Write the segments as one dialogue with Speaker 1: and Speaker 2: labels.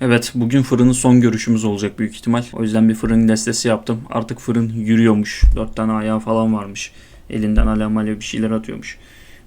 Speaker 1: Evet bugün fırının son görüşümüz olacak büyük ihtimal. O yüzden bir fırın destesi yaptım. Artık fırın yürüyormuş. Dört tane ayağı falan varmış. Elinden alev malev bir şeyler atıyormuş.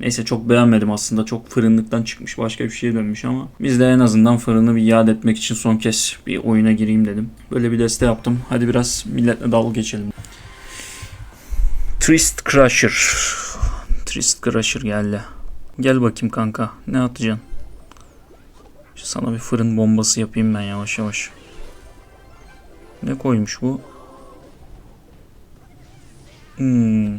Speaker 1: Neyse çok beğenmedim aslında. Çok fırınlıktan çıkmış. Başka bir şeye dönmüş ama biz de en azından fırını bir yad etmek için son kez bir oyuna gireyim dedim. Böyle bir deste yaptım. Hadi biraz milletle dalga geçelim. Trist Crusher. Trist Crusher geldi. Gel bakayım kanka. Ne atacaksın? Sana bir fırın bombası yapayım ben yavaş yavaş. Ne koymuş bu? Hmm.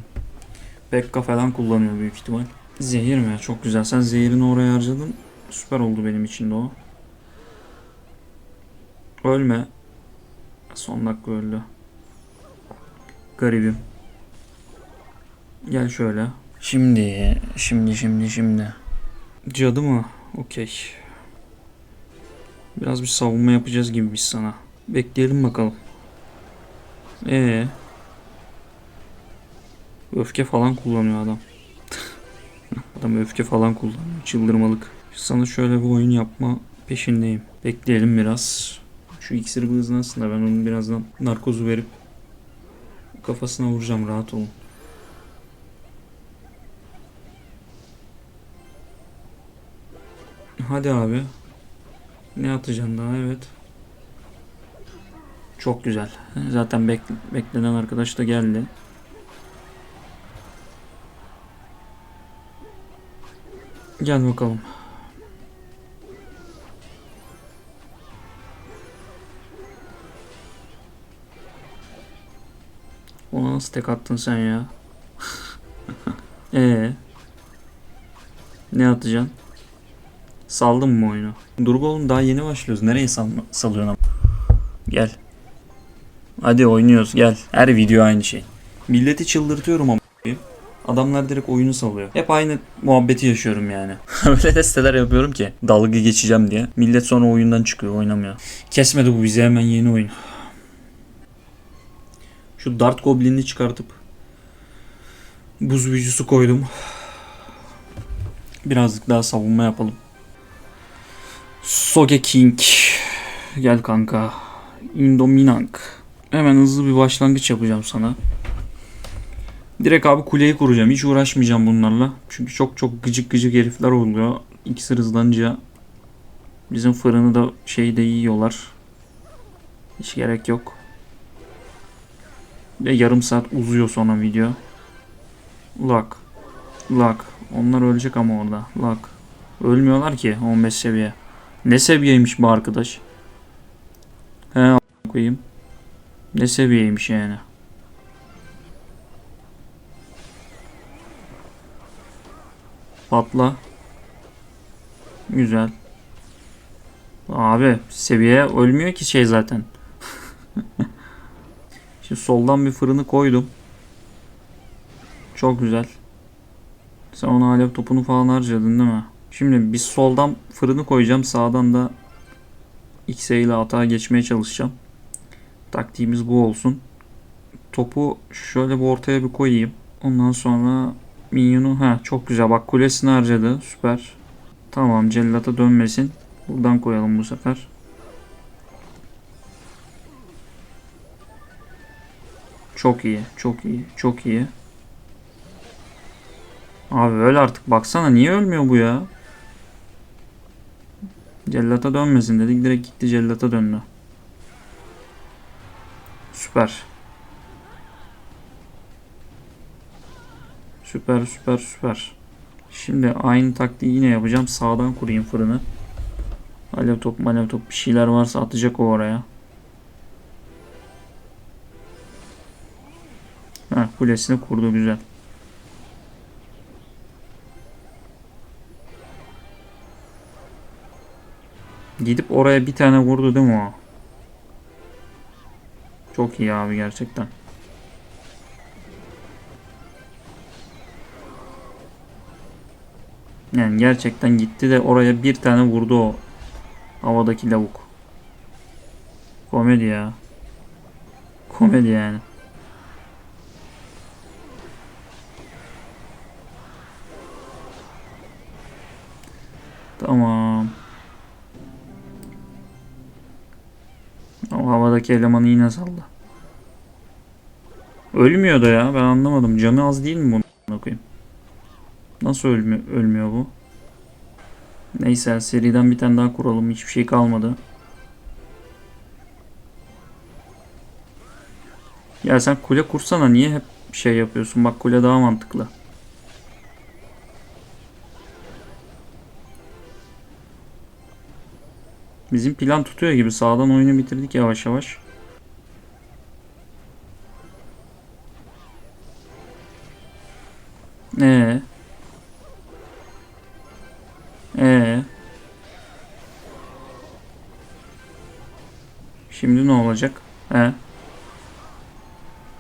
Speaker 1: Bekka falan kullanıyor büyük ihtimal. Zehir mi? Çok güzel. Sen zehirini oraya harcadın. Süper oldu benim için de o. Ölme. Son dakika öldü. Garibim. Gel şöyle. Şimdi, şimdi, şimdi, şimdi. Cadı mı? Okey. Biraz bir savunma yapacağız gibi biz sana. Bekleyelim bakalım. Ee. Öfke falan kullanıyor adam. adam öfke falan kullanıyor. Çıldırmalık. Sana şöyle bir oyun yapma peşindeyim. Bekleyelim biraz. Şu iksir hızlansın da ben onun birazdan narkozu verip kafasına vuracağım rahat olun. Hadi abi. Ne atacaksın daha evet. Çok güzel. Zaten bek beklenen arkadaş da geldi. Gel bakalım. Ona nasıl tek attın sen ya? Ee, ne atacaksın? Saldın mı oyunu? Dur oğlum daha yeni başlıyoruz. Nereye sal salıyorsun ama? Gel. Hadi oynuyoruz gel. Her video aynı şey. Milleti çıldırtıyorum ama. Adamlar direkt oyunu salıyor. Hep aynı muhabbeti yaşıyorum yani. Öyle desteler yapıyorum ki dalga geçeceğim diye. Millet sonra oyundan çıkıyor oynamıyor. Kesmedi bu bize hemen yeni oyun. Şu Dart Goblin'i çıkartıp buz büyücüsü koydum. Birazcık daha savunma yapalım. Soge King. Gel kanka. Indominant. Hemen hızlı bir başlangıç yapacağım sana. Direkt abi kuleyi kuracağım. Hiç uğraşmayacağım bunlarla. Çünkü çok çok gıcık gıcık herifler oluyor. İkisi hızlanınca bizim fırını da şeyde yiyorlar. Hiç gerek yok. Ve yarım saat uzuyor sonra video. Lock. Lock. Onlar ölecek ama orada. Lock. Ölmüyorlar ki 15 seviye. Ne seviyeymiş bu arkadaş? He koyayım. Ne seviyeymiş yani? Patla. Güzel. Abi seviye ölmüyor ki şey zaten. Şimdi soldan bir fırını koydum. Çok güzel. Sen ona alev topunu falan harcadın değil mi? Şimdi biz soldan fırını koyacağım. Sağdan da X'e ile atağa geçmeye çalışacağım. Taktiğimiz bu olsun. Topu şöyle bir ortaya bir koyayım. Ondan sonra minyonu ha çok güzel bak kulesini harcadı. Süper. Tamam cellata dönmesin. Buradan koyalım bu sefer. Çok iyi, çok iyi, çok iyi. Abi öl artık baksana niye ölmüyor bu ya? Cellata dönmesin dedik direkt gitti cellata döndü. Süper. Süper süper süper. Şimdi aynı taktiği yine yapacağım. Sağdan kurayım fırını. Alev top malev top bir şeyler varsa atacak o oraya. Ha kulesini kurdu güzel. Gidip oraya bir tane vurdu değil mi o? Çok iyi abi gerçekten. Yani gerçekten gitti de oraya bir tane vurdu o havadaki lavuk. Komedi ya. Komedi yani. Tamam. O havadaki elemanı yine salla. Ölmüyor da ya ben anlamadım. Canı az değil mi bunu koyayım? Nasıl ölmüyor, ölmüyor bu? Neyse seriden bir tane daha kuralım. Hiçbir şey kalmadı. Ya sen kule kursana niye hep şey yapıyorsun? Bak kule daha mantıklı. Bizim plan tutuyor gibi. Sağdan oyunu bitirdik yavaş yavaş. Ee. Ee. Şimdi ne olacak? He.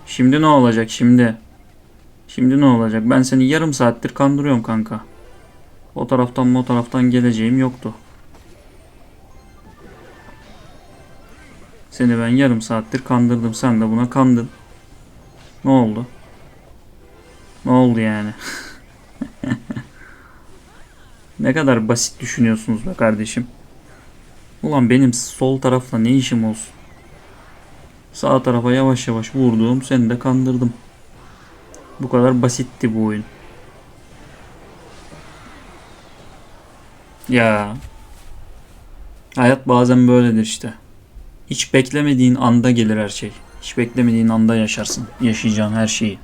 Speaker 1: Şimdi ne olacak şimdi? Şimdi ne olacak? Ben seni yarım saattir kandırıyorum kanka. O taraftan o taraftan geleceğim yoktu. Seni ben yarım saattir kandırdım. Sen de buna kandın. Ne oldu? Ne oldu yani? ne kadar basit düşünüyorsunuz be kardeşim. Ulan benim sol tarafla ne işim olsun? Sağ tarafa yavaş yavaş vurduğum seni de kandırdım. Bu kadar basitti bu oyun. Ya. Hayat bazen böyledir işte. Hiç beklemediğin anda gelir her şey. Hiç beklemediğin anda yaşarsın. Yaşayacağın her şeyi.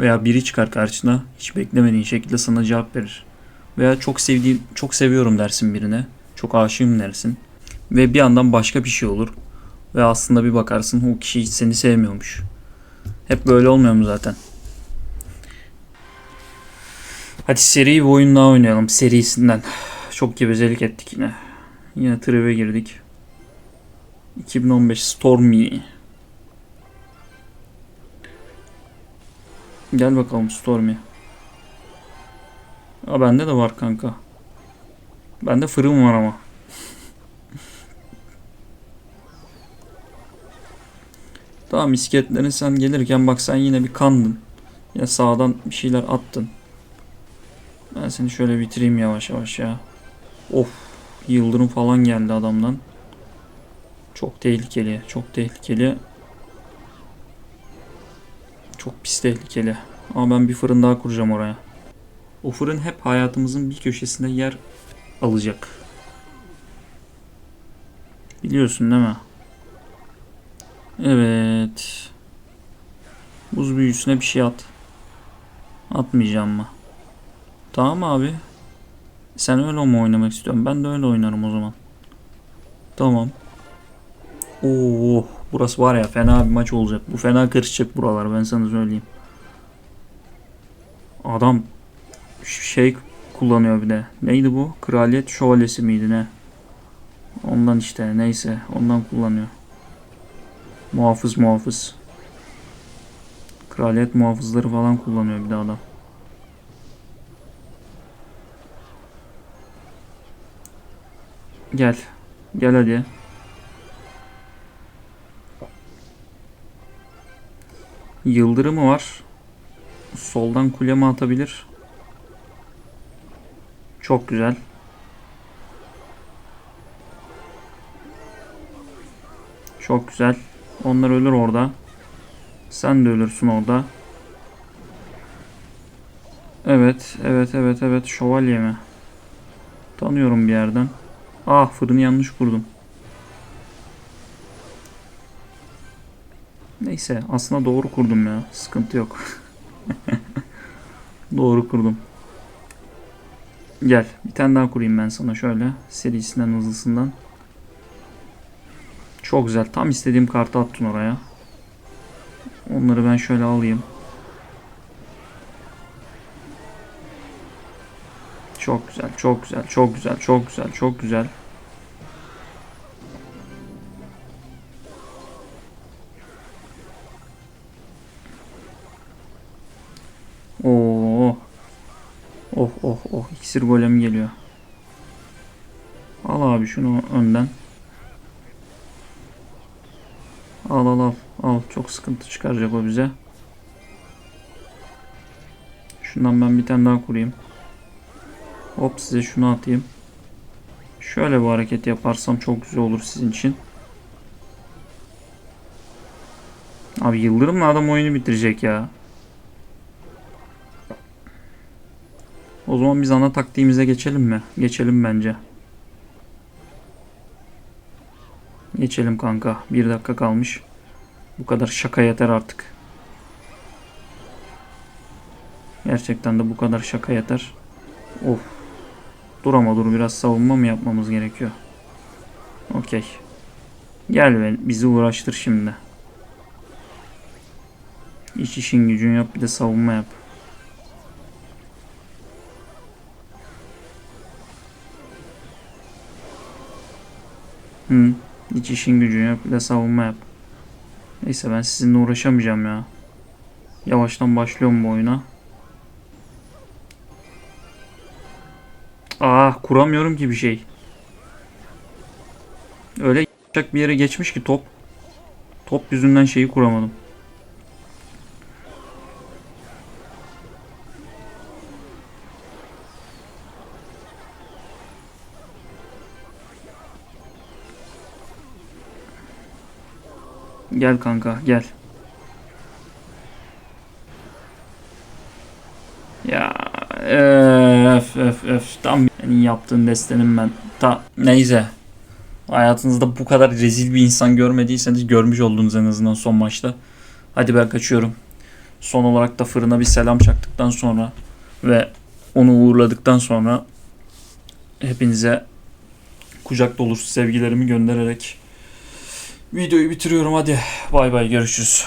Speaker 1: Veya biri çıkar karşına hiç beklemediğin şekilde sana cevap verir. Veya çok sevdiğim, çok seviyorum dersin birine. Çok aşığım dersin. Ve bir yandan başka bir şey olur. Ve aslında bir bakarsın o kişi hiç seni sevmiyormuş. Hep böyle olmuyor mu zaten? Hadi seri bir oyun daha oynayalım serisinden. Çok gevezelik ettik yine. Yine tribe girdik. 2015 Stormy. Gel bakalım Stormy. Aa bende de var kanka. Bende fırın var ama. Tamam misketlerin sen gelirken bak sen yine bir kandın. Ya sağdan bir şeyler attın. Ben seni şöyle bitireyim yavaş yavaş ya. Of yıldırım falan geldi adamdan. Çok tehlikeli, çok tehlikeli. Çok pis tehlikeli. Ama ben bir fırın daha kuracağım oraya. O fırın hep hayatımızın bir köşesinde yer alacak. Biliyorsun değil mi? Evet. Buz büyüsüne bir şey at. Atmayacağım mı? Tamam abi. Sen öyle mi oynamak istiyorsun? Ben de öyle oynarım o zaman. Tamam. Oo, burası var ya fena bir maç olacak. Bu fena karışacak buralar ben sana söyleyeyim. Adam şey kullanıyor bir de. Neydi bu? Kraliyet şövalyesi miydi ne? Ondan işte neyse ondan kullanıyor. Muhafız muhafız. Kraliyet muhafızları falan kullanıyor bir de adam. Gel. Gel hadi. Yıldırımı var. Soldan kuleme atabilir. Çok güzel. Çok güzel. Onlar ölür orada. Sen de ölürsün orada. Evet, evet, evet, evet. Şövalye mi? Tanıyorum bir yerden. Ah, fırını yanlış kurdum. Neyse, aslında doğru kurdum ya. Sıkıntı yok. doğru kurdum. Gel, bir tane daha kurayım ben sana şöyle. Serisinden hızlısından. Çok güzel. Tam istediğim kartı attın oraya. Onları ben şöyle alayım. Çok güzel, çok güzel, çok güzel, çok güzel, çok güzel. İksir golem geliyor. Al abi şunu önden. Al al al. Al çok sıkıntı çıkaracak o bize. Şundan ben bir tane daha kurayım. Hop size şunu atayım. Şöyle bir hareket yaparsam çok güzel olur sizin için. Abi Yıldırım'la adam oyunu bitirecek ya. O zaman biz ana taktiğimize geçelim mi? Geçelim bence. Geçelim kanka. Bir dakika kalmış. Bu kadar şaka yeter artık. Gerçekten de bu kadar şaka yeter. Of. Dur ama dur biraz savunma mı yapmamız gerekiyor? Okey. Gel ve bizi uğraştır şimdi. Hiç işin gücün yok bir de savunma yap. Hı, hiç işin gücün yok bir de savunma yap. Neyse ben sizinle uğraşamayacağım ya. Yavaştan başlıyorum bu oyuna. Ah kuramıyorum ki bir şey. Öyle bir yere geçmiş ki top. Top yüzünden şeyi kuramadım. Gel kanka gel. Ya öf öf öf tam senin yaptığın destenim ben. Ta neyse. Hayatınızda bu kadar rezil bir insan görmediyseniz görmüş oldunuz en azından son maçta. Hadi ben kaçıyorum. Son olarak da fırına bir selam çaktıktan sonra ve onu uğurladıktan sonra hepinize kucak dolusu sevgilerimi göndererek videoyu bitiriyorum hadi. Bay bay görüşürüz.